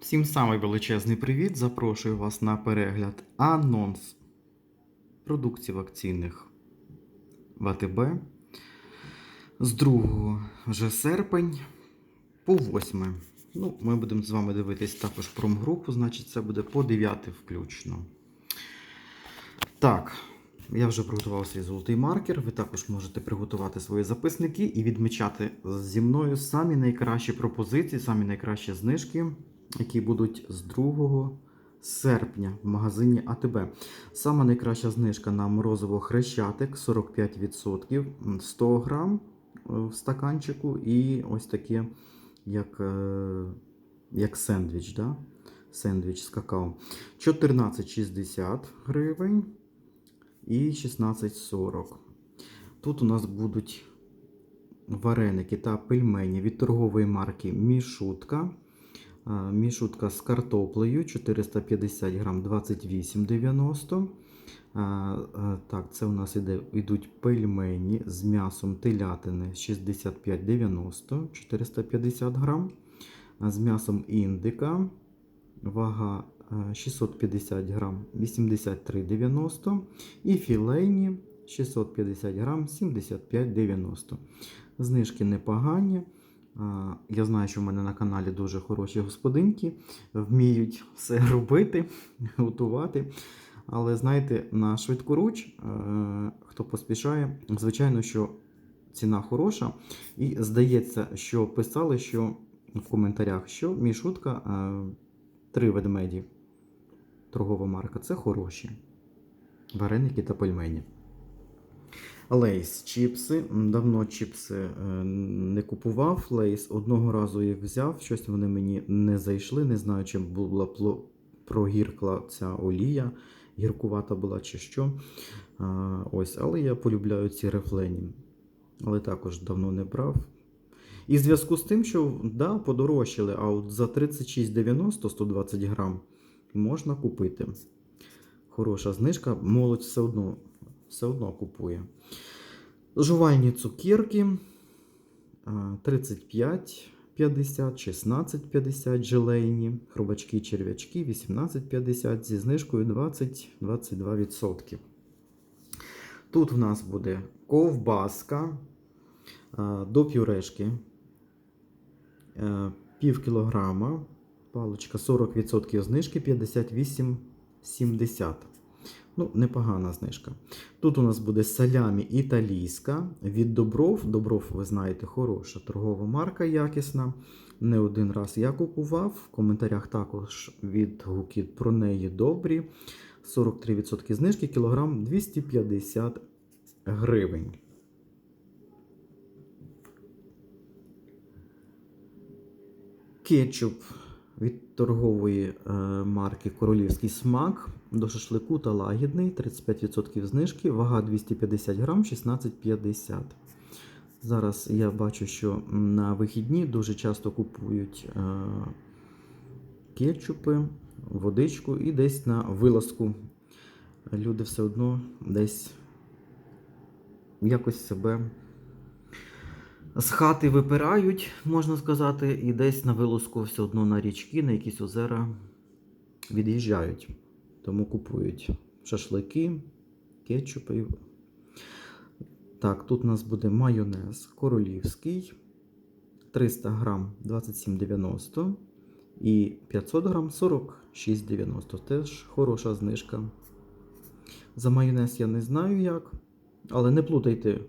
Всім самий величезний привіт. Запрошую вас на перегляд анонс продукцій акційних в АТБ з 2 вже серпень по 8. Ну, ми будемо з вами дивитись також промгрупу, значить це буде по 9 включно. Так, я вже приготував свій золотий маркер. Ви також можете приготувати свої записники і відмічати зі мною самі найкращі пропозиції, самі найкращі знижки, які будуть з 2 серпня в магазині АТБ. Сама найкраща знижка на морозиво хрещатик 45%, 100 грам е, в стаканчику, і ось таке, як, е, як сендвіч. Да? Сендвіч з какао. 14,60 гривень і 16,40. Тут у нас будуть вареники та пельмені від торгової марки Мішутка. Мішутка з картоплею 450 грам 28,90. А, а, Так, це у нас іде, йдуть пельмені з м'ясом телятини 65,90 450 грам. З м'ясом індика вага е, 650 грам 83,90 і філейні 650 грам 75,90. Знижки непогані. Я знаю, що в мене на каналі дуже хороші господинки, вміють все робити, готувати. Але знаєте, на швидкоруч, е, хто поспішає, звичайно, що ціна хороша. І здається, що писали, що в коментарях, що мішутка е, три ведмеді. Торгова марка це хороші. Вареники та пельмені. Лейс чіпси. Давно чіпси е, не купував. Лейс одного разу їх взяв, щось вони мені не зайшли. Не знаю, чим була прогіркла ця олія, гіркувата була чи що. Ось, але я полюбляю ці рефлені. Але також давно не брав. І в зв'язку з тим, що да, подорожчали, а от за 36,90 120 грам можна купити. Хороша знижка, молодь все одно, все одно купує. Жувальні цукерки а, 35,50, 16,50 желейні, хробачки черв'ячки 18,50 зі знижкою 20-22%. Тут в нас буде ковбаска до пюрешки е, пів кілограма, паличка 40% знижки 58,70. Ну, непогана знижка. Тут у нас буде салямі італійська від Добров. Добров, ви знаєте, хороша торгова марка якісна. Не один раз я купував. В коментарях також відгуки про неї добрі. 43% знижки, кілограм 250 гривень. Кетчуп від торгової е, марки Королівський смак до шашлику та лагідний 35% знижки, вага 250 грам, 16,50. Зараз я бачу, що на вихідні дуже часто купують е, кетчупи, водичку і десь на вилазку. Люди все одно десь якось себе з хати випирають, можна сказати, і десь на вилазку все одно на річки, на якісь озера від'їжджають. Тому купують шашлики, кетчупи. Так, тут у нас буде майонез королівський 300 грам 27,90 і 500 грам 46,90. Теж хороша знижка. За майонез я не знаю як, але не плутайте.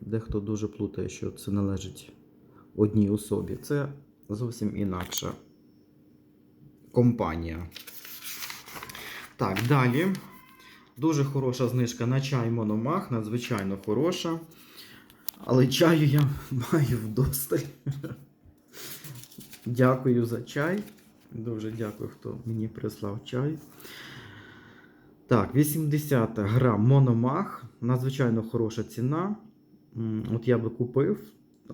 Дехто дуже плутає, що це належить одній особі. Це зовсім інакша компанія. Так, далі. Дуже хороша знижка на чай Мономах, надзвичайно хороша. Але чаю я маю вдосталь. Дякую за чай. Дуже дякую, хто мені прислав чай. Так, 80 грам Мономах. Надзвичайно хороша ціна. От я би купив.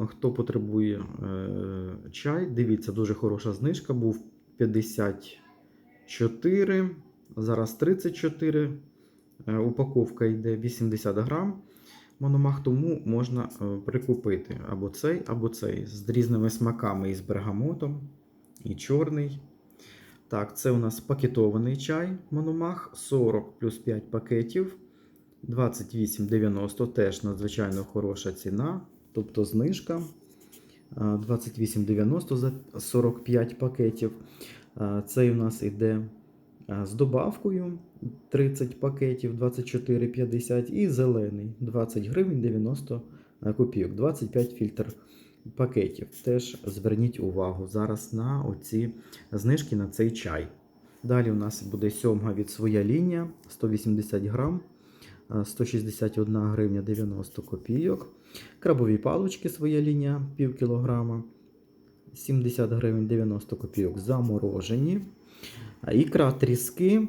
Хто потребує е, чай, дивіться, дуже хороша знижка. Був 54, зараз 34. Е, упаковка йде 80 грам. Мономах, тому можна е, прикупити або цей, або цей з різними смаками, і з бергамотом, і чорний, Так, це у нас пакетований чай Мономах 40 плюс 5 пакетів. 28,90 теж надзвичайно хороша ціна, тобто знижка. 28,90 за 45 пакетів. Цей у нас іде з добавкою 30 пакетів 24,50 і зелений 20 гривень 90 копійок, 25 фільтр пакетів. Теж зверніть увагу зараз на оці знижки на цей чай. Далі у нас буде сьомга від своя лінія 180 грам, 161 гривня 90 копійок. Крабові палочки своя лінія пів кілограма, 70 гривень 90 копійок заморожені. Ікра тріски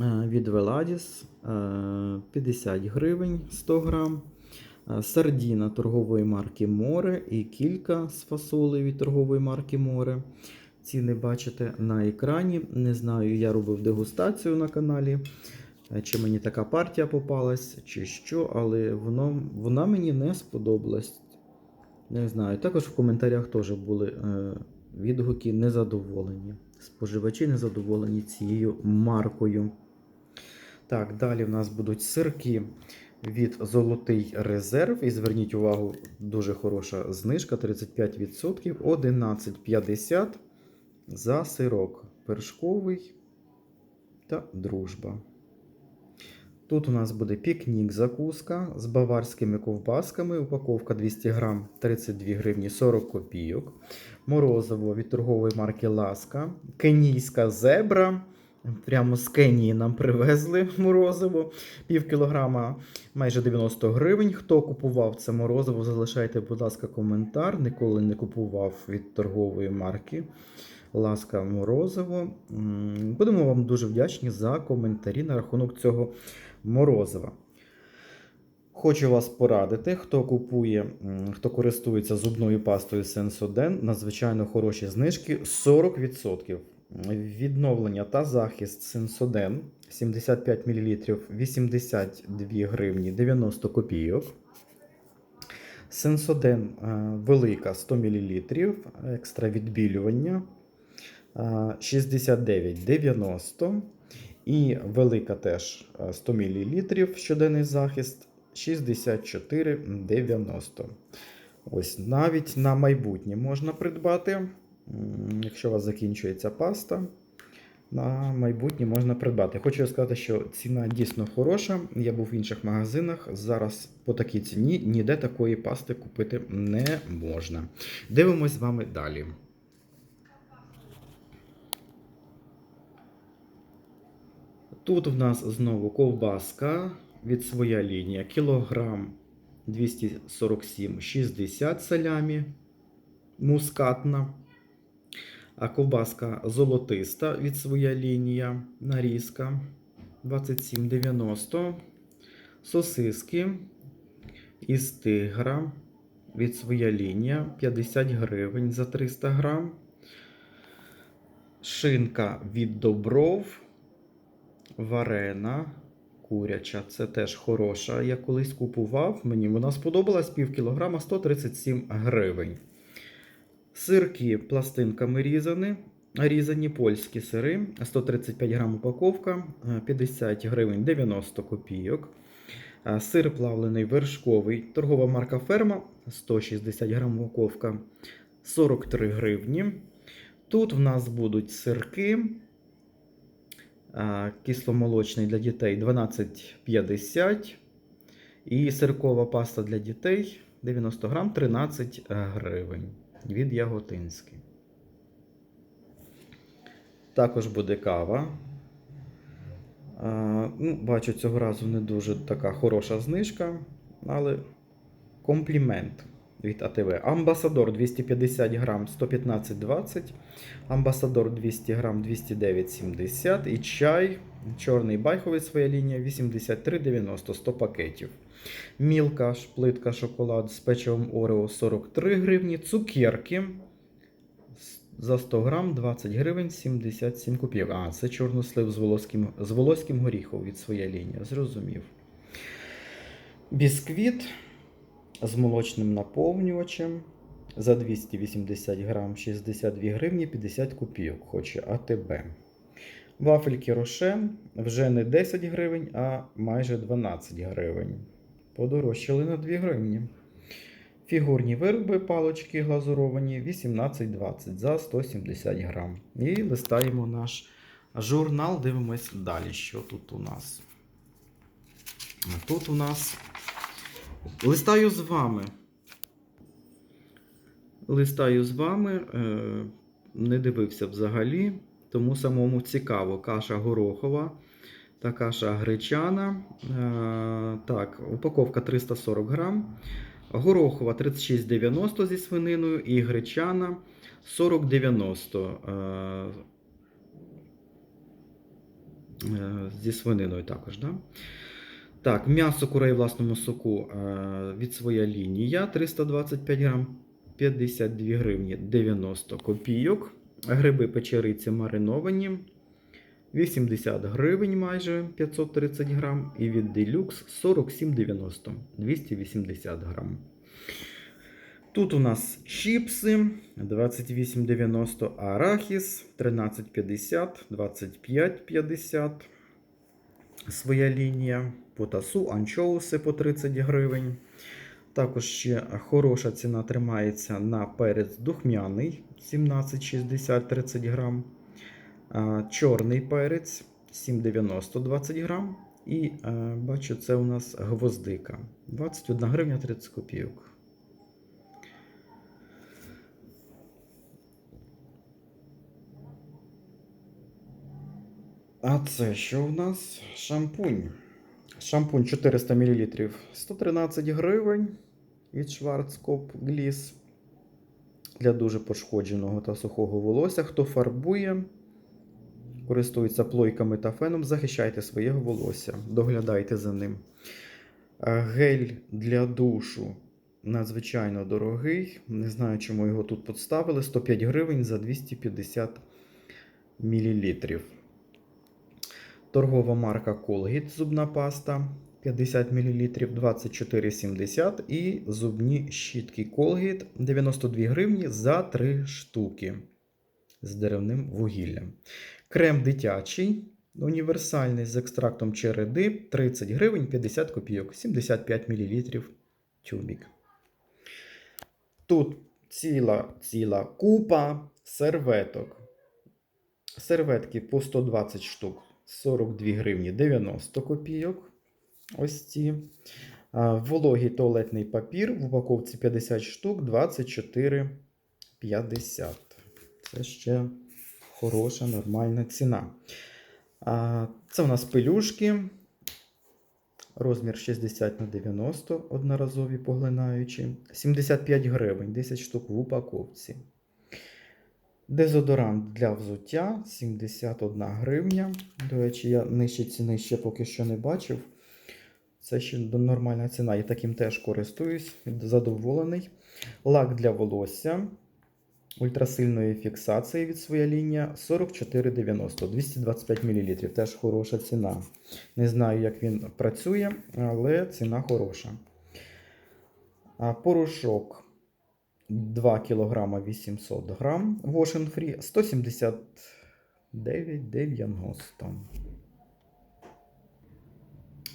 е, від Веладіс е, 50 гривень 100 грам. Е, Сардіна торгової марки Море і кілька з фасолей від торгової марки Море. Ціни бачите на екрані. Не знаю, я робив дегустацію на каналі. е, Чи мені така партія попалась, чи що, але воно, вона мені не сподобалась. Не знаю. Також в коментарях теж були відгуки незадоволені. Споживачі не задоволені цією маркою. Так, далі в нас будуть сирки від Золотий резерв. І зверніть увагу, дуже хороша знижка 35%, 11,50 за сирок. Першковий та дружба. Тут у нас буде пікнік закуска з баварськими ковбасками. Упаковка 200 грам 32 гривні 40 копійок. Морозиво від торгової марки Ласка. Кенійська зебра. Прямо з Кенії нам привезли морозиво. Пів кілограма майже 90 гривень. Хто купував це морозиво, залишайте, будь ласка, коментар. Ніколи не купував від торгової марки. Ласка морозиво. Будемо вам дуже вдячні за коментарі на рахунок цього морозива. Хочу вас порадити, хто купує, хто користується зубною пастою Sensoden, надзвичайно хороші знижки 40%. Відновлення та захист Sensoden 75 мл 82 гривні 90 копійок. Сенсоден е, велика 100 мл, екстра відбілювання 69,90. І велика теж е, 100 мл щоденний захист 64,90. Ось навіть на майбутнє можна придбати. Якщо у вас закінчується паста, на майбутнє можна придбати. Хочу сказати, що ціна дійсно хороша. Я був в інших магазинах. Зараз по такій ціні ніде такої пасти купити не можна. Дивимось з вами далі. Тут в нас знову ковбаска від своя лінія. Кілограм 247,60 салямі мускатна. А ковбаска золотиста від своя лінія нарізка 27,90. Сосиски із тигра від своя лінія 50 гривень за 300 грам. Шинка від добров. Варена куряча. Це теж хороша. Я колись купував. Мені вона сподобалась пів кілограма 137 гривень. Сирки пластинками різані. Різані польські сири, 135 грам упаковка, е, 50 гривень 90 копійок. Е, Сир плавлений вершковий, торгова марка Ферма, 160 грам упаковка, 43 гривні. Тут в нас будуть сирки. Е, Кисломолочний для дітей 12,50. І сиркова паста для дітей 90 грам 13 гривень від Яготинський. Також буде кава. А, ну, бачу, цього разу не дуже така хороша знижка, але комплімент від АТВ. Амбасадор 250 грам 115,20, Амбасадор 200 грам 209,70 і чай чорний байховий своя лінія 83,90 100 пакетів. Мілка, ш- плитка шоколад з печивом Орео 43 гривні, цукерки за 100 грам 20 гривень 77 копійок. А, це чорнослив з волоським, з волоським горіхом від своя лінія. Зрозумів. Бісквіт з молочним наповнювачем За 280 грам 62 гривні 50 копійок хоче АТБ. Вафельки Роше вже не 10 гривень, а майже 12 гривень. Подорожчали на 2 гривні. Фігурні вироби палочки глазуровані 18,20 за 170 грам. І листаємо наш журнал, дивимось далі, що тут у нас. Тут у нас листаю з вами. Листаю з вами, е, не дивився взагалі, тому самому цікаво. Каша горохова та каша гречана. Е, Так, упаковка 340 грам. Горохова 36,90 зі свининою і гречана 40,90 е, зі свининою також. Да? Так, м'ясо курей власному соку е, від своя лінія 325 грам 52 гривні 90 копійок. Гриби печериці мариновані 80 гривень майже 530 грам. І від Deluxe 47,90 280 грам. Тут у нас чіпси 28,90 арахіс 13,50 25,50 своя лінія. Потасу, анчоуси по 30 гривень. Також ще хороша ціна тримається на перець духмяний 17,60 30 грам. Чорний перець 7,90 20 грам. І е, бачу, це у нас гвоздика 21 гривня 30 копійок. А це що у нас? Шампунь. Шампунь 400 мл 113 гривень від Schwarzkopf Gliss для дуже пошкодженого та сухого волосся. Хто фарбує, користується плойками та феном, захищайте своє волосся, доглядайте за ним. Гель для душу надзвичайно дорогий. Не знаю, чому його тут поставили. 105 гривень за 250 мл. Торгова марка Colgate зубна паста 50 мл 24,70 і зубні щітки Colgate 92 гривні за 3 штуки з деревним вугіллям. Крем дитячий універсальний з екстрактом череди 30 гривень 50 копійок, 75 мл тюбік. Тут ціла, ціла купа серветок. Серветки по 120 штук. 42 гривні 90 копійок. Ось ці. Вологий туалетний папір в упаковці 50 штук 24,50. Це ще хороша, нормальна ціна. Це у нас пелюшки. Розмір 60 на 90 одноразові поглинаючі. 75 гривень, 10 штук в упаковці. Дезодорант для взуття 71 гривня. До речі, я нижчі ціни ще поки що не бачив. Це ще нормальна ціна. Я таким теж користуюсь, задоволений. Лак для волосся ультрасильної фіксації від своя лінія 44,90 225 мл. Теж хороша ціна. Не знаю, як він працює, але ціна хороша. Порошок 2 кг 800 грам Wash Free 179,90.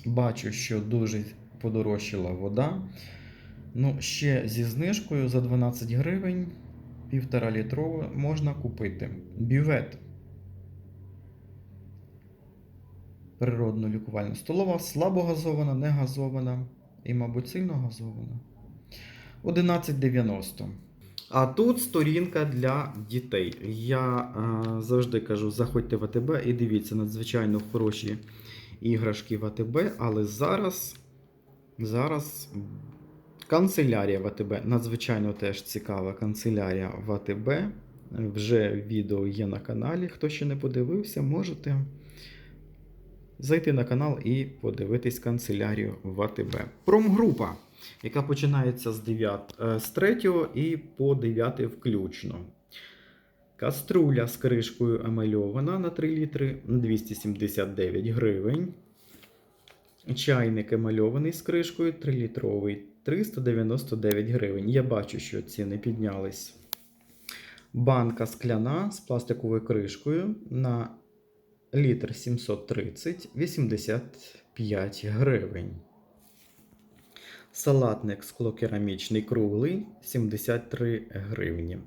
Бачу, що дуже подорожчала вода. Ну, ще зі знижкою за 12 гривень півтора літрову можна купити. Бювет. Природно лікувальна столова, слабо газована, не газована і, мабуть, сильно газована. 11,90. А тут сторінка для дітей. Я е, завжди кажу, заходьте в АТБ і дивіться надзвичайно хороші іграшки в АТБ, але зараз, зараз канцелярія в АТБ. Надзвичайно теж цікава канцелярія в АТБ. Вже відео є на каналі. Хто ще не подивився, можете зайти на канал і подивитись канцелярію в АТБ. Промгрупа яка починається з 9, е, з 3 і по 9 включно. Каструля з кришкою емальована на 3 літри 279 гривень. Чайник емальований з кришкою 3-літровий 399 гривень. Я бачу, що ціни піднялись. Банка скляна з пластиковою кришкою на літр 730 85 гривень. Салатник склокерамічний круглий 73 гривні.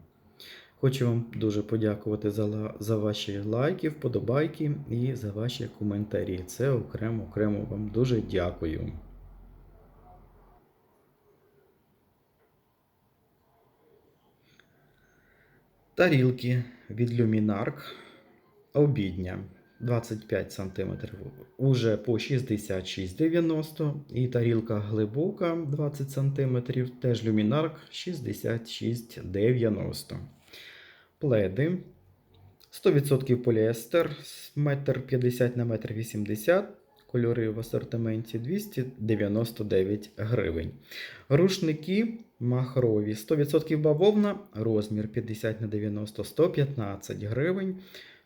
Хочу вам дуже подякувати за, за ваші лайки, вподобайки і за ваші коментарі. Це окремо, окремо вам дуже дякую. Тарілки від Luminark обідня 25 см уже по 66,90 і тарілка глибока 20 см теж Luminark 66,90. Пледи 100% поліестер 1,50 на 1,80 м. Кольори в асортименті 299 гривень. Рушники махрові 100% бавовна, розмір 50 на 90 115 гривень.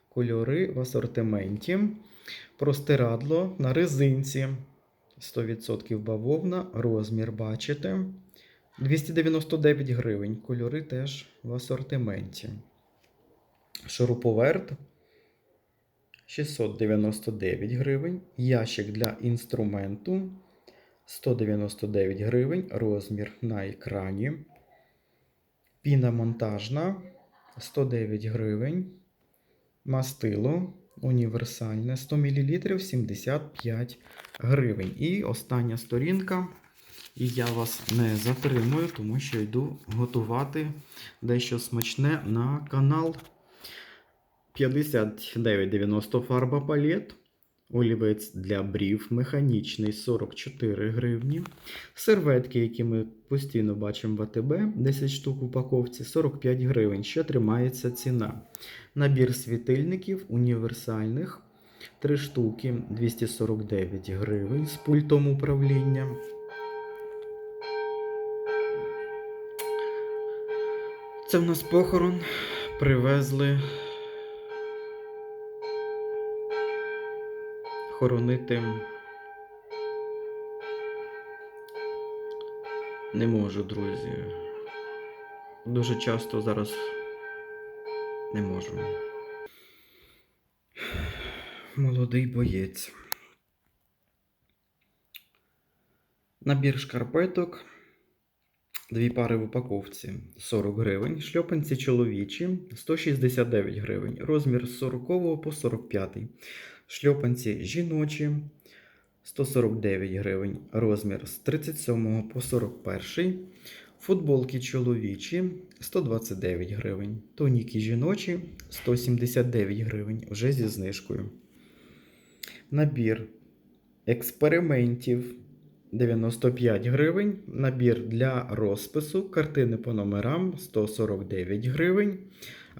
Кольори в асортименті. Простирадло на резинці 100% бавовна, розмір бачите. 299 гривень. Кольори теж в асортименті. Шуруповерт 699 гривень. Ящик для інструменту 199 гривень. Розмір на екрані. Піна монтажна 109 гривень. Мастило універсальне 100 мл 75 гривень. І остання сторінка. І я вас не затримую, тому що йду готувати дещо смачне на канал 59,90 фарба палет. Олівець для брів механічний 44 гривні. Серветки, які ми постійно бачимо в АТБ, 10 штук в упаковці, 45 гривень. Ще тримається ціна. Набір світильників універсальних 3 штуки 249 гривень з пультом управління. Це в нас похорон. Привезли хоронити. Не можу, друзі. Дуже часто зараз не можу. Молодий боєць. Набір шкарпеток. Дві пари в упаковці 40 гривень. Шльопанці чоловічі 169 гривень. Розмір з 40 по 45. Шльопанці жіночі 149 гривень. Розмір з 37 по 41. Футболки чоловічі 129 гривень. Тоніки жіночі 179 гривень. Вже зі знижкою. Набір експериментів 95 гривень. Набір для розпису. Картини по номерам 149 гривень.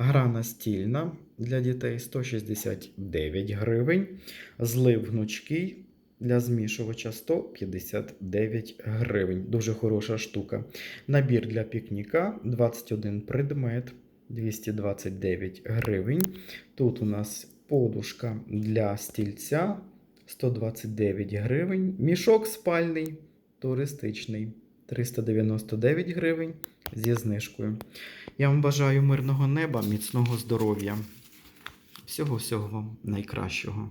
Гра настільна для дітей 169 гривень. Злив гнучкий для змішувача 159 гривень. Дуже хороша штука. Набір для пікніка 21 предмет 229 гривень. Тут у нас подушка для стільця 129 гривень. Мішок спальний, туристичний 399 гривень зі знижкою. Я вам бажаю мирного неба, міцного здоров'я. Всього-всього вам найкращого.